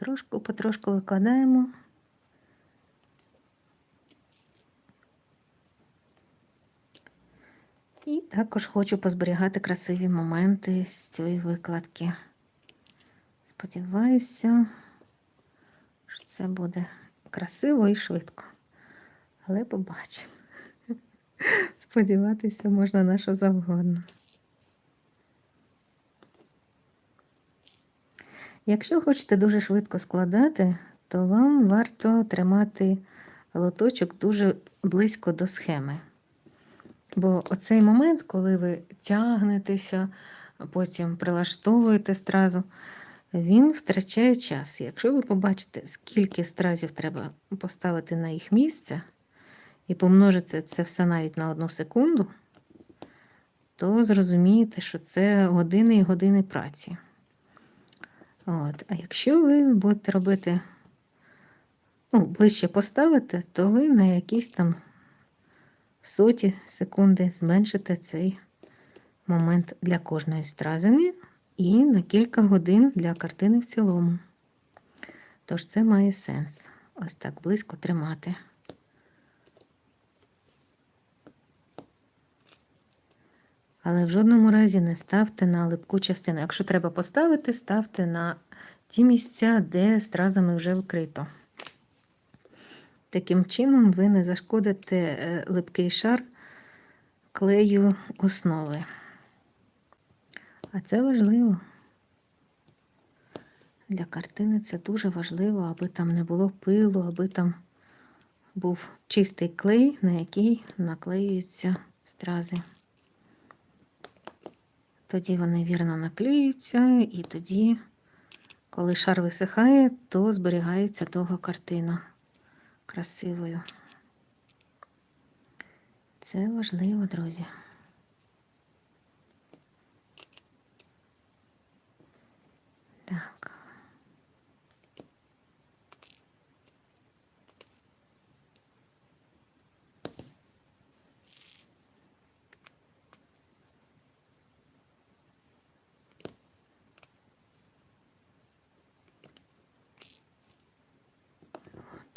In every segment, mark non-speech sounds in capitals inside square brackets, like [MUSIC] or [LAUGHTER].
Потрошку, потрошку викладаємо. І також хочу позберігати красиві моменти з цієї викладки. Сподіваюся, що це буде красиво і швидко. Але побачимо. [LAUGHS] Сподіватися можна на що завгодно. Якщо хочете дуже швидко складати, то вам варто тримати лоточок дуже близько до схеми. Бо оцей момент, коли ви тягнетеся, потім прилаштовуєте стразу, він втрачає час. Якщо ви побачите, скільки стразів треба поставити на їх місце, і помножите це все навіть на одну секунду, то зрозумієте, що це години і години праці. От. А якщо ви будете робити ну, ближче поставити, то ви на якісь там соті секунди зменшите цей момент для кожної стразини і на кілька годин для картини в цілому. Тож це має сенс ось так близько тримати. Але в жодному разі не ставте на липку частину. Якщо треба поставити, ставте на ті місця, де стразами вже вкрито. Таким чином, ви не зашкодите е, липкий шар клею основи. А це важливо. Для картини це дуже важливо, аби там не було пилу, аби там був чистий клей, на який наклеюються стрази. Тоді вони вірно наклеюються, і тоді, коли шар висихає, то зберігається довга картина красивою. Це важливо, друзі.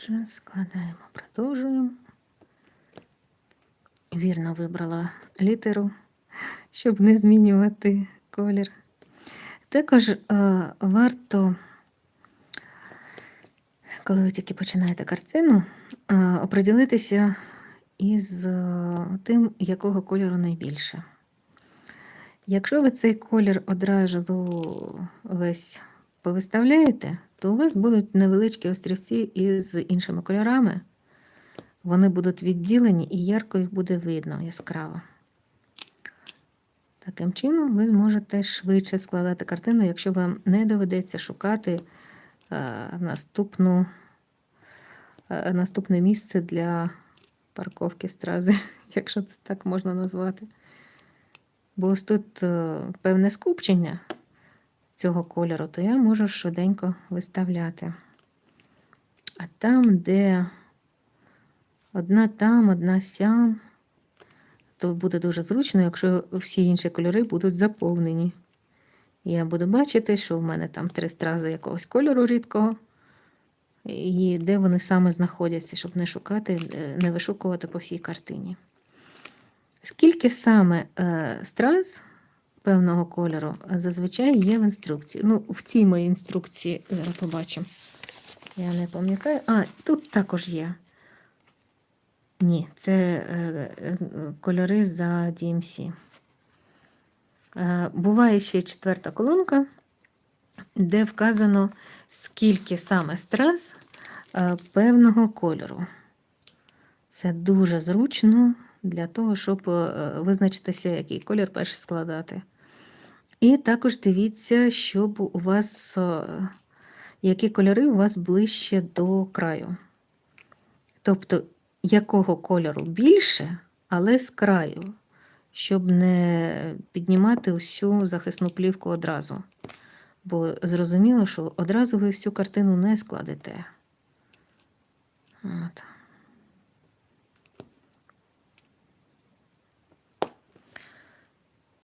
Отже, складаємо, продовжуємо. Вірно вибрала літеру, щоб не змінювати колір. Також е, варто, коли ви тільки починаєте картину, е, оприділитися із е, тим, якого кольору найбільше. Якщо ви цей колір одразу весь повиставляєте, то у вас будуть невеличкі острівці із іншими кольорами. Вони будуть відділені і ярко їх буде видно яскраво. Таким чином, ви зможете швидше складати картину, якщо вам не доведеться шукати е, наступну, е, наступне місце для парковки стрази, [LAUGHS] якщо це так можна назвати. Бо ось тут е, певне скупчення цього кольору, то я можу швиденько виставляти. А там, де одна там, одна сям, то буде дуже зручно, якщо всі інші кольори будуть заповнені. Я буду бачити, що в мене там три стрази якогось кольору рідкого, і де вони саме знаходяться, щоб не шукати, е, не вишукувати по всій картині. Скільки саме е, страз певного кольору зазвичай є в інструкції. Ну, в цій моїй інструкції зараз побачимо. Я не пам'ятаю. А, тут також є. Ні, це е, е, кольори за DMC. Е, буває ще четверта колонка, де вказано, скільки саме страз е, певного кольору. Це дуже зручно для того, щоб е, визначитися, який колір перший складати. І також дивіться, щоб у вас, е, які кольори у вас ближче до краю. Тобто, якого кольору більше, але з краю, щоб не піднімати усю захисну плівку одразу. Бо зрозуміло, що одразу ви всю картину не складете. От.